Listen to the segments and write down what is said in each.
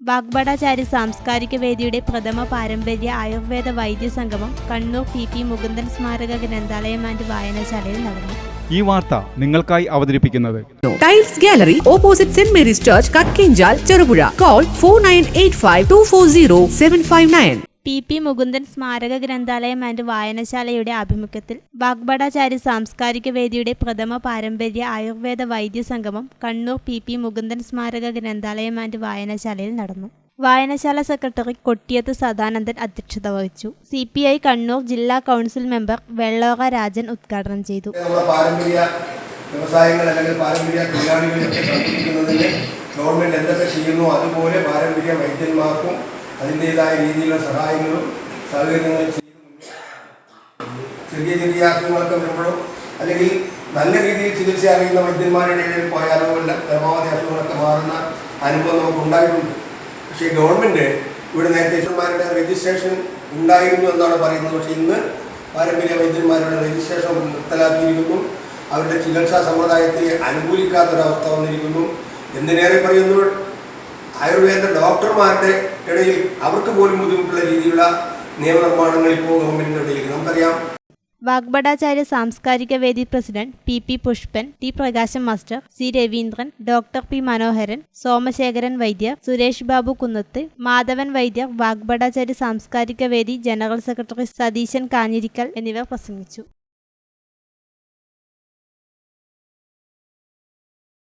വാഗ്ബടാചാര്യ സാംസ്കാരിക വേദിയുടെ പ്രഥമ പാരമ്പര്യ ആയുർവേദ വൈദ്യ സംഗമം കണ്ണൂർ പി പി മുകുന്ദൻ സ്മാരക ഗ്രന്ഥാലയം ആൻഡ് വായനശാലയിൽ നടന്നു. ഈ വാർത്ത നിങ്ങൾക്കായി അവതരിപ്പിക്കുന്നത് tiles gallery opposite saint Mary's church Kakkenchal Cherupuzha. Call four nine eight five two four zero seven five nine P P Mukundan സ്മാരക ഗ്രന്ഥാലയം ആൻഡ് വായനശാലയുടെ ആഭിമുഖ്യത്തിൽ വാഗ്ബടാചാര്യ സാംസ്കാരിക വേദിയുടെ പ്രഥമ പാരമ്പര്യ ആയുർവേദ വൈദ്യ സംഗമം കണ്ണൂർ പി പി മുകുന്ദൻ സ്മാരക ഗ്രന്ഥാലയം ആൻഡ് വായനശാലയിൽ നടന്നു. വായനശാല സെക്രട്ടറി കൊട്ടിയത്ത് സദാനന്ദൻ അധ്യക്ഷത വഹിച്ചു. സി പി ഐ കണ്ണൂർ ജില്ലാ കൗൺസിൽ മെമ്പർ വെള്ളോറ രാജൻ ഉദ്ഘാടനം ചെയ്തു. പാരമ്പര്യ വ്യവസായങ്ങൾ അല്ലെങ്കിൽ പാരമ്പര്യ തൊഴിലാളികളെയൊക്കെ സംരക്ഷിക്കുന്നതിന് ഗവൺമെന്റ് എന്തൊക്കെ ചെയ്യുന്നു അതുപോലെ പാരമ്പര്യ വൈദ്യന്മാർക്കും അതിന്റേതായ രീതിയിലുള്ള സഹായങ്ങളും സഹകരണങ്ങളും ചെയ്ത് ചെറിയ ചെറിയ അസുഖങ്ങളൊക്കെ വരുമ്പോഴും അല്ലെങ്കിൽ നല്ല രീതിയിൽ ചികിത്സ അറിയുന്ന വൈദ്യന്മാരുടെ ഇടയിൽ പോയാലോ പരമാവധി അസുഖങ്ങളൊക്കെ മാറുന്ന അനുഭവം നമുക്ക് ഉണ്ടായിട്ടുണ്ട്. പക്ഷേ ഗവൺമെന്റ് ഇവിടെ നേരത്തെ രജിസ്ട്രേഷൻ ഉണ്ടായിരുന്നു എന്നാണ് പറയുന്നത്. പക്ഷേ ഇന്ന് പാരമ്പര്യ വൈദ്യന്മാരുടെ രജിസ്ട്രേഷൻ നിർത്തലാക്കിയിരിക്കുന്നു. അവരുടെ ചികിത്സാ സമ്പ്രദായത്തെ അനുകൂലിക്കാത്തൊരവസ്ഥ വന്നിരിക്കുന്നു. എന്തിനേറെ പറയുന്നു? ആയുർവേദ ഡോക്ടർമാരുടെ ഇടയിൽ അവർക്ക് പോലും ബുദ്ധിമുട്ടുള്ള രീതിയിലുള്ള നിയമനിർമ്മാണങ്ങൾ ഇപ്പോൾ ഗവൺമെന്റിന്റെ ഇടയിൽ നമുക്കറിയാം. വാഗ്ബടാചാര്യ സാംസ്കാരിക വേദി president P P Pushpan T Prakasham master C Raveendran doctor P Manoharan Somasekharan Vaidyar Suresh Babu Kunnath Madhavan Vaidyar Vagbhatacharya സാംസ്കാരിക വേദി ജനറൽ സെക്രട്ടറി സതീശൻ കാഞ്ഞിരിക്കൽ എന്നിവർ പ്രസംഗിച്ചു.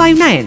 five nine